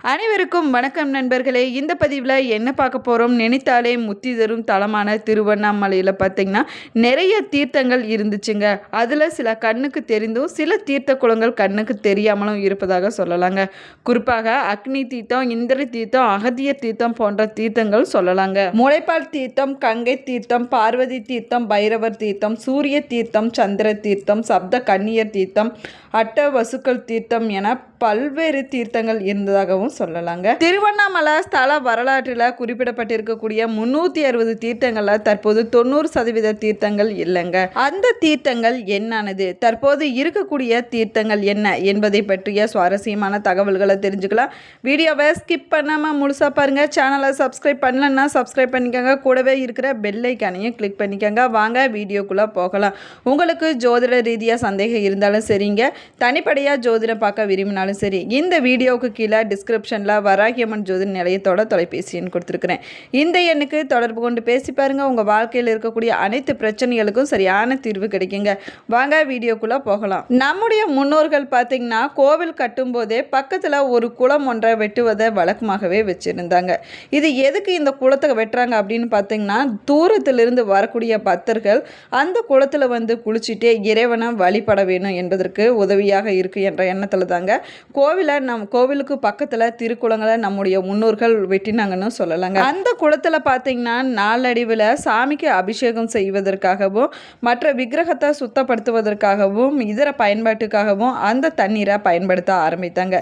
அனைவருக்கும் வணக்கம் நண்பர்களே. இந்த பதிவில் என்ன பார்க்க போகிறோம் நினைத்தாலே முத்தி தரும் தலமான திருவண்ணாமலையில் பார்த்தீங்கன்னா நிறைய தீர்த்தங்கள் இருந்துச்சுங்க. அதில் சில கண்ணுக்கு தெரிந்தும் சில தீர்த்த குளங்கள் கண்ணுக்கு தெரியாமலும் இருப்பதாக சொல்லலாங்க. குறிப்பாக அக்னி தீர்த்தம் இந்திர தீர்த்தம் அகதிய தீர்த்தம் போன்ற தீர்த்தங்கள் சொல்லலாங்க. முளைப்பால் தீர்த்தம் கங்கை தீர்த்தம் பார்வதி தீர்த்தம் பைரவர் தீர்த்தம் சூரிய தீர்த்தம் சந்திர தீர்த்தம் சப்த கன்னியர் தீர்த்தம் அட்ட வசுக்கள் தீர்த்தம் என பல்வேறு தீர்த்தங்கள் இருந்ததாகவும் சொல்லலாங்க. திருவண்ணாமலை ஸ்தல வரலாற்றில் குறிப்பிடப்பட்டிருக்கக்கூடிய முன்னூற்றி அறுபது தீர்த்தங்களில் தற்போது தொண்ணூறு சதவீத தீர்த்தங்கள் இல்லைங்க. அந்த தீர்த்தங்கள் என்னானது? தற்போது இருக்கக்கூடிய தீர்த்தங்கள் என்ன என்பதை பற்றிய சுவாரஸ்யமான தகவல்களை தெரிஞ்சுக்கலாம். வீடியோவை ஸ்கிப் பண்ணாமல் முழுசாக பாருங்கள் சேனலை சப்ஸ்கிரைப் பண்ணலன்னா சப்ஸ்கிரைப் பண்ணிக்கோங்க. கூடவே இருக்கிற பெல் ஐக்கானையும் கிளிக் பண்ணிக்கோங்க. வாங்க வீடியோக்குள்ளே போகலாம். உங்களுக்கு ஜோதிட ரீதியாக சந்தேகம் இருந்தாலும் சரிங்க. தனிப்படையாக ஜோதிடம் பார்க்க விரும்பினாலும் சரி இந்த வீடியோவுக்கு கீழே டிஸ்கிரிப்ஷனில் வராகியம்மன் ஜோதி நிலையத்தோட தொலைபேசி எண் கொடுத்துருக்குறேன். இந்த எண்ணுக்கு தொடர்பு கொண்டு பேசி பாருங்கள் உங்கள் வாழ்க்கையில் இருக்கக்கூடிய அனைத்து பிரச்சனைகளுக்கும் சரியான தீர்வு கிடைக்குங்க. வாங்க வீடியோக்குள்ளே போகலாம். நம்முடைய முன்னோர்கள் பார்த்தீங்கன்னா கோவில் கட்டும்போதே பக்கத்தில் ஒரு குளம் ஒன்றை வெட்டுவதை வழக்கமாகவே வச்சுருந்தாங்க. இது எதுக்கு இந்த குளத்தை வெட்டுறாங்க அப்படின்னு பார்த்தீங்கன்னா தூரத்திலிருந்து வரக்கூடிய பக்தர்கள் அந்த குளத்தில் வந்து குளிச்சுட்டே இறைவனை வழிபட வேணும் என்பதற்கு உதவியாக இருக்குது என்ற எண்ணத்தில் தாங்க கோவிலை நம் கோவிலுக்கு பக்கத்தில் திருக்குளங்களை நம்முடைய முன்னோர்கள் வெட்டினாங்கன்னு சொல்லலாங்க. அந்த குளத்தில் பார்த்தீங்கன்னா நாளடைவில் சாமிக்கு அபிஷேகம் செய்வதற்காகவும் மற்ற விக்கிரகத்தை சுத்தப்படுத்துவதற்காகவும் இதர பயன்பாட்டுக்காகவும் அந்த தண்ணீரை பயன்படுத்த ஆரம்பித்தாங்க.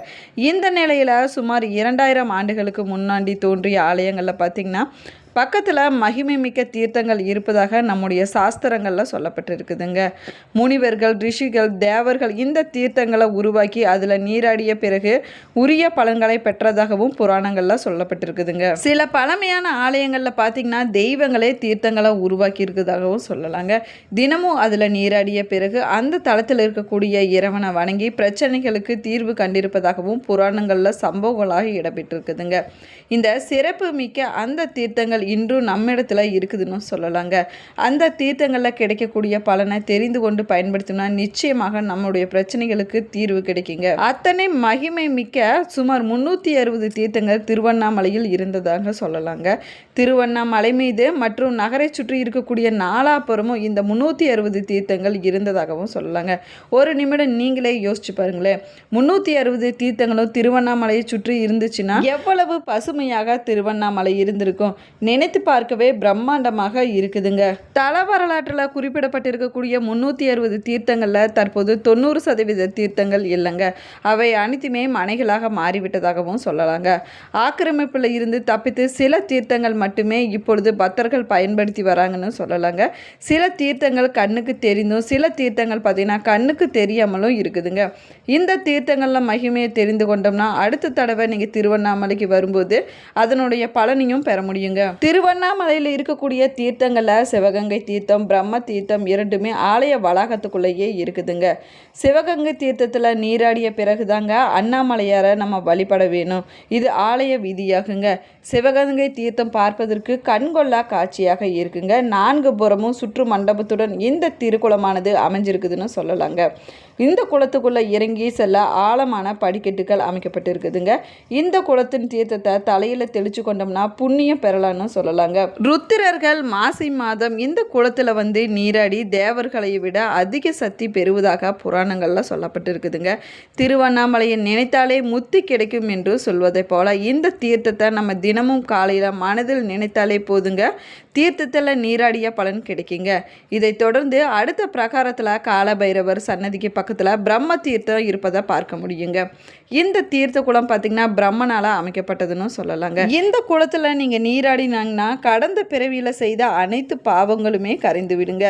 இந்த நிலையில் சுமார் இரண்டாயிரம் ஆண்டுகளுக்கு முன்னாடி தோன்றிய ஆலயங்களில் பார்த்தீங்கன்னா பக்கத்தில் மகிமை மிக்க தீர்த்தங்கள் இருப்பதாக நம்முடைய சாஸ்திரங்களில் சொல்லப்பட்டிருக்குதுங்க. முனிவர்கள் ரிஷிகள் தேவர்கள் இந்த தீர்த்தங்களை உருவாக்கி அதில் நீராடிய பிறகு உரிய பலன்களை பெற்றதாகவும் புராணங்களில் சொல்லப்பட்டிருக்குதுங்க. சில பழமையான ஆலயங்களில் பார்த்திங்கன்னா தெய்வங்களே தீர்த்தங்களை உருவாக்கி இருக்கிறதாகவும் சொல்லலாங்க. தினமும் அதில் நீராடிய பிறகு அந்த தளத்தில் இருக்கக்கூடிய இறைவனை வணங்கி பிரச்சனைகளுக்கு தீர்வு கண்டிருப்பதாகவும் புராணங்களில் சம்பவங்களாக இடம்பெற்றிருக்குதுங்க. இந்த சிறப்பு மிக்க அந்த தீர்த்தங்கள் இன்றும் நம்மிடத்துல இருக்குதுன்னு சொல்லலாங்க. அந்த தீர்த்தங்களில் கிடைக்கக்கூடிய பலனை தெரிந்து கொண்டு பயன்படுத்தினா நிச்சயமாக நம்முடைய பிரச்சனைகளுக்கு தீர்வு கிடைக்குங்க. அத்தனை மகிமை மிக்க சுமார் முந்நூற்றி அறுபது தீர்த்தங்கள் திருவண்ணாமலையில் இருந்ததாக சொல்லலாங்க. திருவண்ணாமலை மீது மற்றும் நகரை சுற்றி இருக்கக்கூடிய நாலாப்புறமும் இந்த முன்னூற்றி அறுபது தீர்த்தங்கள் இருந்ததாகவும் சொல்லலாங்க. ஒரு நிமிடம் நீங்களே யோசிச்சு பாருங்களேன். முன்னூற்றி அறுபது தீர்த்தங்களும் திருவண்ணாமலையை சுற்றி இருந்துச்சுன்னா எவ்வளவு பசுமையாக திருவண்ணாமலை இருந்திருக்கும்? நினைத்து பார்க்கவே பிரம்மாண்டமாக இருக்குதுங்க. தல வரலாற்றில் குறிப்பிடப்பட்டிருக்கக்கூடிய முன்னூற்றி அறுபது தீர்த்தங்களில் தற்போது தொண்ணூறு சதவீத தீர்த்தங்கள் இல்லைங்க. அவை அனைத்துமே மனைகளாக மாறிவிட்டதாகவும் சொல்லலாங்க. ஆக்கிரமிப்பில் இருந்து தப்பித்து சில தீர்த்தங்கள் மட்டுமே இப்பொழுது பக்தர்கள் பயன்படுத்தி வராங்கன்னு சொல்லலாங்க. சில தீர்த்தங்கள் கண்ணுக்கு தெரிந்தும் சில தீர்த்தங்கள் பார்த்திங்கன்னா கண்ணுக்கு தெரியாமலும் இருக்குதுங்க. இந்த தீர்த்தங்களில் மகிமையை தெரிந்து கொண்டோம்னா அடுத்த தடவை நீங்கள் திருவண்ணாமலைக்கு வரும்போது அதனுடைய பலனையும் பெற முடியுங்க. திருவண்ணாமலையில் இருக்கக்கூடிய தீர்த்தங்களில் சிவகங்கை தீர்த்தம் பிரம்ம தீர்த்தம் இரண்டுமே ஆலய வளாகத்துக்குள்ளேயே இருக்குதுங்க. சிவகங்கை தீர்த்தத்தில் நீராடிய பிறகுதாங்க அண்ணாமலையாரை நம்ம வழிபட வேணும். இது ஆலய விதியாகுங்க. சிவகங்கை தீர்த்தம் பார்ப்பதற்கு கண்கொள்ளா காட்சியாக இருக்குங்க. நான்கு புறமும் சுற்று மண்டபத்துடன் இந்த திருக்குளமானது அமைஞ்சிருக்குதுன்னு சொல்லலாங்க. இந்த குளத்துக்குள்ளே இறங்கி செல்ல ஆழமான படிக்கட்டுகள் அமைக்கப்பட்டிருக்குதுங்க. இந்த குளத்தின் தீர்த்தத்தை தலையில் தெளிச்சு கொண்டோம்னா புண்ணியம் பெறலாம்னு சொல்லலாங்க. ருத்திரர்கள் மாசி மாதம் இந்த குளத்தில் வந்து நீராடி தேவர்களை விட அதிக சக்தி பெறுவதாக புராணங்களில் சொல்லப்பட்டிருக்குதுங்க. திருவண்ணாமலையை நினைத்தாலே முத்தி கிடைக்கும் என்று சொல்வதை போல இந்த தீர்த்தத்தை நம்ம தினமும் காலையில் மனதில் நினைத்தாலே போதுங்க. தீர்த்தத்தில் நீராடிய பலன் கிடைக்குங்க. இதை தொடர்ந்து அடுத்த பிரகாரத்தில் காலபைரவர் சன்னதிக்கு பக்கத்தில் பிரம்ம தீர்த்தம் இருப்பதை பார்க்க முடியுங்க. இந்த தீர்த்த குளம் பார்த்திங்கன்னா பிரம்மனால் அமைக்கப்பட்டதுன்னு சொல்லலாங்க. இந்த குளத்தில் நீங்கள் நீராடினாங்கன்னா கடந்த பிறவியில் செய்த அனைத்து பாவங்களுமே கரைந்து விடுங்க.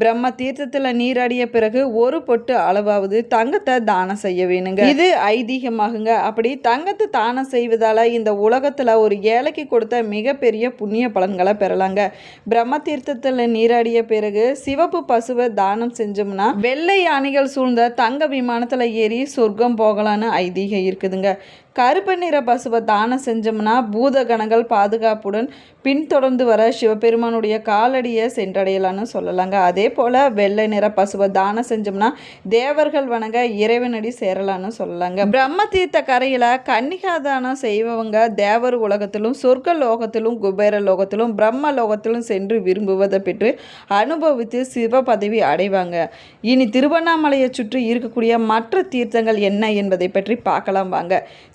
பிரம்ம தீர்த்தத்தில் நீராடிய பிறகு ஒரு பொட்டு அளவாவது தங்கத்தை தானம் செய்ய வேணுங்க. இது ஐதீகமாகுங்க. அப்படி தங்கத்தை தானம் செய்வதால் இந்த உலகத்தில் ஒரு ஏழைக்கு கொடுத்த மிகப்பெரிய புண்ணிய பலன்களை பெறலாங்க. பிரம்ம தீர்த்தத்தில் நீராடிய பிறகு சிவப்பு பசுவை தானம் செஞ்சோம்னா வெள்ளை யானைகள் சூழ்ந்த தங்க விமானத்தில் ஏறி சொர்க்கம் போகலான்னு ஐதீகம் இருக்குதுங்க. கருப்பு நிற பசுவை தானம் செஞ்சோம்னா பூத கணங்கள் பாதுகாப்புடன் பின்தொடர்ந்து வர சிவபெருமானுடைய காலடியை சென்றடையலான்னு சொல்லலாங்க. அதே போல் வெள்ளை நிற பசுவை தானம் செஞ்சோம்னா தேவர்கள் வணங்க இறைவனடி சேரலான்னு சொல்லலாங்க. பிரம்ம தீர்த்த கரையில் கன்னிகா தானம் செய்பவங்க தேவர் உலகத்திலும் சொர்க்க லோகத்திலும் குபேர லோகத்திலும் பிரம்ம லோகத்திலும் சென்று விரும்புவதை பெற்று அனுபவித்து சிவ பதவி அடைவாங்க. இனி திருவண்ணாமலையை சுற்றி இருக்கக்கூடிய மற்ற தீர்த்தங்கள் என்ன என்பதை பற்றி பார்க்கலாம் வாங்க.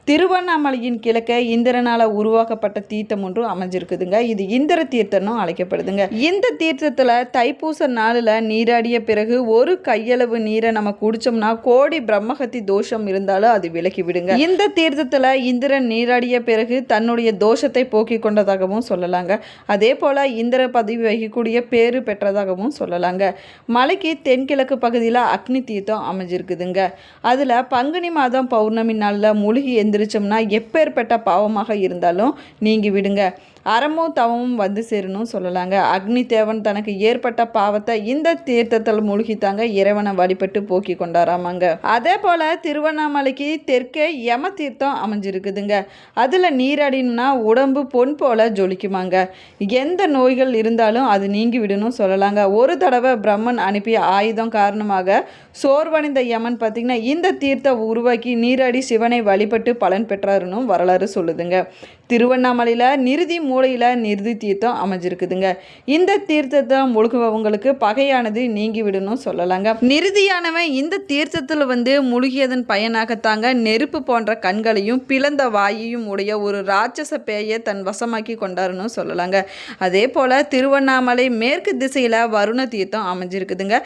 திருவண்ணாமலையின் கிழக்கே இந்திரனால உருவாக்கப்பட்ட தீர்த்தம் ஒன்று அமைஞ்சிருக்குதுங்க. இது இந்திர தீர்த்தம்னு அழைக்கப்படுதுங்க. இந்த தீர்த்தத்தில் தைப்பூச நாளில் நீராடிய பிறகு ஒரு கையளவு நீரை நம்ம குடிச்சோம்னா கோடி பிரம்மகத்தி தோஷம் இருந்தாலும் அது விலக்கி விடுங்க. இந்த தீர்த்தத்தில் இந்திரன் நீராடிய பிறகு தன்னுடைய தோஷத்தை போக்கிக் கொண்டதாகவும் சொல்லலாங்க. அதே போல் இந்திர பதவி வகிக்கக்கூடிய பேரு பெற்றதாகவும் சொல்லலாங்க. மலைக்கு தென்கிழக்கு பகுதியில் அக்னி தீர்த்தம் அமைஞ்சிருக்குதுங்க. அதில் பங்குனி மாதம் பௌர்ணமி நாளில் மூழ்கி எந்திரிச்சோம்னா எப்பேற்பட்ட பாவமாக இருந்தாலும் நீங்கி விடுங்க. அறமும் தவமும் வந்து சேரணும்னு சொல்லலாங்க. அக்னி தேவன் தனக்கு ஏற்பட்ட பாவத்தை இந்த தீர்த்தத்தில் மூழ்கித்தாங்க. இறைவனை வழிபட்டு போக்கி கொண்டாராமாங்க. அதே போல் திருவண்ணாமலைக்கு தெற்கே யம தீர்த்தம் அமைஞ்சிருக்குதுங்க. அதில் நீராடினா உடம்பு பொன் போல ஜொலிக்குமாங்க. எந்த நோய்கள் இருந்தாலும் அது நீங்கி விடணும் சொல்லலாங்க. ஒரு தடவை பிரம்மன் அனுப்பிய ஆயுதம் காரணமாக சோர்வடைந்த யமன் பார்த்திங்கன்னா இந்த தீர்த்தம் உருவாக்கி நீராடி சிவனை வழிபட்டு பலன் பெற்றாருன்னு வரலாறு சொல்லுதுங்க. திருவண்ணாமலையில் நிறுதி மூலையில் நிறுதி தீர்த்தம் அமைஞ்சிருக்குதுங்க. இந்த தீர்த்தத்தை முழுகுபவங்களுக்கு பகையானது நீங்கிவிடணும் சொல்லலாங்க. நிறுதியானவன் இந்த தீர்த்தத்தில் வந்து முழுகியதன் பயனாகத்தாங்க நெருப்பு போன்ற கண்களையும் பிளந்த வாயையும் உடைய ஒரு ராட்சச பேயை தன் வசமாக்கி கொண்டாருன்னு சொல்லலாங்க. அதே போல் திருவண்ணாமலை மேற்கு திசையில் வருண தீர்த்தம் அமைஞ்சிருக்குதுங்க.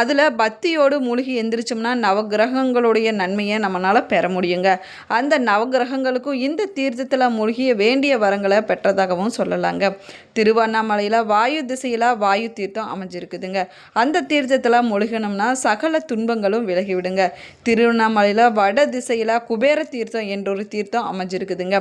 அதில் பக்தியோடு மூழ்கி எந்திரிச்சோம்னா நவகிரகங்களுடைய நன்மையை நம்மளால் பெற முடியுங்க. அந்த நவகிரகங்களுக்கும் இந்த தீர்த்தத்தில் முக்கிய வேண்டிய வரங்களை பெற்றதாகவும் சொல்லலாங்க. திருவண்ணாமலையில் வாயு திசையில் வாயு தீர்த்தம் அமைஞ்சிருக்குதுங்க. அந்த தீர்த்தத்தில் மூழ்கினோம்னா சகல துன்பங்களும் விலகிவிடுங்க. திருவண்ணாமலையில் வட திசையில் குபேர தீர்த்தம் என்றொரு தீர்த்தம் அமைஞ்சிருக்குதுங்க.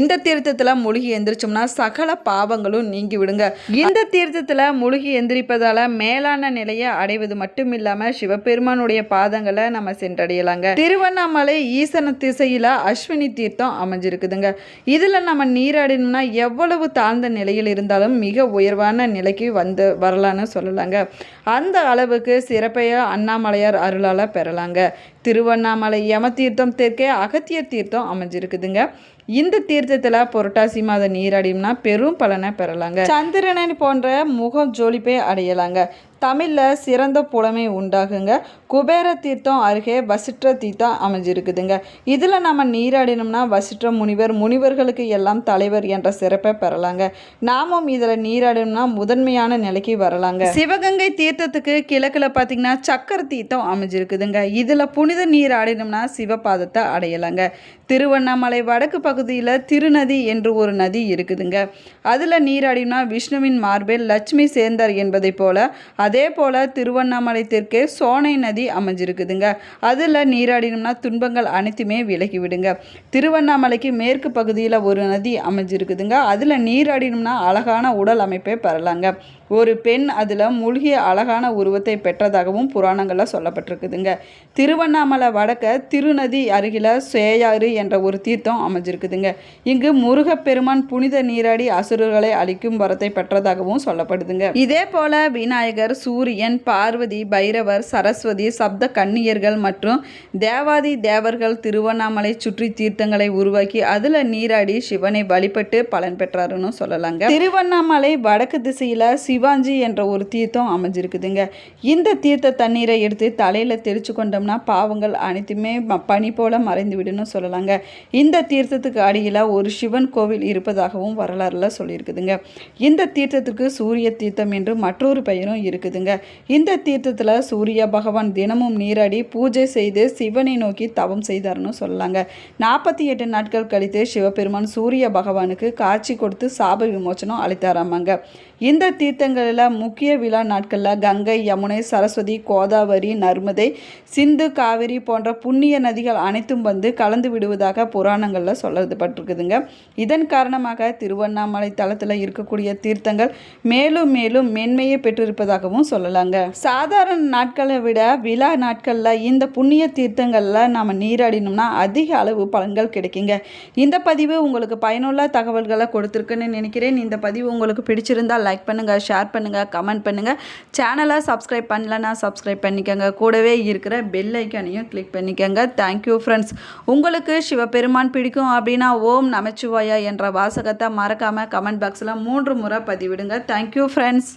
இந்த தீர்த்தத்தில் முழுகி எந்திரிச்சோம்னா சகல பாவங்களும் நீங்கி விடுங்க இந்த தீர்த்தத்தில் முழுகி எந்திரிப்பதால் மேலான நிலையை அடைவது மட்டும் இல்லாமல் சிவபெருமானுடைய பாதங்களை நம்ம சென்றடையலாங்க. திருவண்ணாமலை ஈசன திசையில் அஸ்வினி தீர்த்தம் அமைஞ்சிருக்குதுங்க. இதில் நம்ம நீராடினோம்னா எவ்வளவு தாழ்ந்த நிலையில் இருந்தாலும் மிக உயர்வான நிலைக்கு வந்து வரலான்னு சொல்லலாங்க. அந்த அளவுக்கு சிறப்பைய அண்ணாமலையார் அருளால் பெறலாங்க. திருவண்ணாமலை யம தீர்த்தம் தெற்கே அகத்திய தீர்த்தம் அமைஞ்சிருக்குதுங்க. இந்த தீர்த்தத்தில் புரட்டாசி மாதம் நீராடிம்னா பெரும் பலனை பெறலாங்க. சந்திரனன் போன்ற முகம் ஜொலிப்பை அடையலாங்க. தமிழில் சிறந்த புலமை உண்டாகுங்க. குபேர தீர்த்தம் அருகே வசிற்ற தீர்த்தம் அமைஞ்சிருக்குதுங்க. இதில் நம்ம நீராடினோம்னா வசிற்ற முனிவர் முனிவர்களுக்கு எல்லாம் தலைவர் என்ற சிறப்பை பெறலாங்க. நாமும் இதில் நீராடினோம்னா முதன்மையான நிலைக்கு வரலாங்க. சிவகங்கை தீர்த்தத்துக்கு கிழக்கில் பார்த்தீங்கன்னா சக்கர தீர்த்தம் அமைஞ்சிருக்குதுங்க. இதில் புனித புனித நீராடினோம்னா சிவபாதத்தை அடையலாங்க. திருவண்ணாமலை வடக்கு பகுதியில் திருநதி என்று ஒரு நதி இருக்குதுங்க. அதில் நீராடினா விஷ்ணுவின் மார்பில் லட்சுமி சேர்ந்தார் என்பதை போல அதே போல் திருவண்ணாமலை தெற்கே சோனை நதி அமைஞ்சிருக்குதுங்க. அதில் நீராடினோம்னா துன்பங்கள் அனைத்துமே விலகி விடுங்க. திருவண்ணாமலைக்கு மேற்கு பகுதியில் ஒரு நதி அமைஞ்சிருக்குதுங்க. அதில் நீராடினோம்னா அழகான உடல் அமைப்பை பெறலாங்க. ஒரு பெண் அதில் மூழ்கிய அழகான உருவத்தை பெற்றதாகவும் புராணங்களில் சொல்லப்பட்டிருக்குதுங்க. திருவண்ணாமலை வடக்க திருநதி அருகில் சேயாறு என்ற ஒரு தீர்த்தம் அமைஞ்சிருக்குதுங்க. இங்கு முருகப்பெருமான் புனித நீராடி அசுரர்களை அழிக்கும் வரத்தை பெற்றதாகவும் சொல்லப்படுதுங்க. இதே போல விநாயகர் சூரியன் பார்வதி பைரவர் சரஸ்வதி சப்த கன்னியர்கள் மற்றும் தேவாதி தேவர்கள் திருவண்ணாமலை சுற்றி தீர்த்தங்களை உருவாக்கி அதில் நீராடி சிவனை வழிபட்டு பலன் பெற்றாருன்னு சொல்லலாங்க. திருவண்ணாமலை வடக்கு திசையில் சிவாஞ்சி என்ற ஒரு தீர்த்தம் அமைஞ்சிருக்குதுங்க. இந்த தீர்த்த தண்ணீரை எடுத்து தலையில் தெளிச்சு கொண்டோம்னா பாவங்கள் அனைத்துமே ம- பனி போல மறைந்து விடுன்னு சொல்லலாங்க. இந்த தீர்த்தத்துக்கு அடியில் ஒரு சிவன் கோவில் இருப்பதாகவும் வரலாறுல சொல்லியிருக்குதுங்க. இந்த தீர்த்தத்துக்கு சூரிய தீர்த்தம் என்று மற்றொரு பெயரும் இருக்குதுங்க. இந்த தீர்த்தத்தில் சூரிய பகவான் தினமும் நீராடி பூஜை செய்து சிவனை நோக்கி தவம் செய்தார்னு சொல்லலாங்க. நாற்பத்தி எட்டு நாட்கள் கழித்து சிவபெருமான் சூரிய பகவானுக்கு காட்சி கொடுத்து சாப விமோச்சனம் அளித்தாராமாங்க. இந்த தீர்த்தங்களில் முக்கிய விழா நாட்களில் கங்கை யமுனை சரஸ்வதி கோதாவரி நர்மதை சிந்து காவிரி போன்ற புண்ணிய நதிகள் அனைத்தும் வந்து கலந்து விடுவதாக புராணங்களில் சொல்லப்பட்டிருக்குதுங்க. இதன் காரணமாக திருவண்ணாமலை தளத்தில் இருக்கக்கூடிய தீர்த்தங்கள் மேலும் மேலும் மென்மையை பெற்றிருப்பதாகவும் சொல்லலாங்க. சாதாரண நாட்களை விட விழா நாட்களில் இந்த புண்ணிய தீர்த்தங்களில் நாம் நீராடினோம்னா அதிக அளவு பலன்கள் கிடைக்குங்க. இந்த பதிவு உங்களுக்கு பயனுள்ள தகவல்களை கொடுத்துருக்குன்னு நினைக்கிறேன். இந்த பதிவு உங்களுக்கு பிடிச்சிருந்தால் லைக் பண்ணுங்கள் ஷேர் பண்ணுங்கள் கமெண்ட் பண்ணுங்கள் சேனலை சப்ஸ்கிரைப் பண்ணலன்னா சப்ஸ்கிரைப் பண்ணிக்கோங்க. கூடவே இருக்கிற பெல் ஐக்கானையும் கிளிக் பண்ணிக்கோங்க. தேங்க்யூ ஃப்ரெண்ட்ஸ் உங்களுக்கு சிவபெருமான் பிடிக்கும் அப்படின்னா ஓம் நமச்சிவாயா என்ற வாசகத்தை மறக்காமல் கமெண்ட் பாக்ஸில் மூன்று முறை பதிவிடுங்க. Thank you friends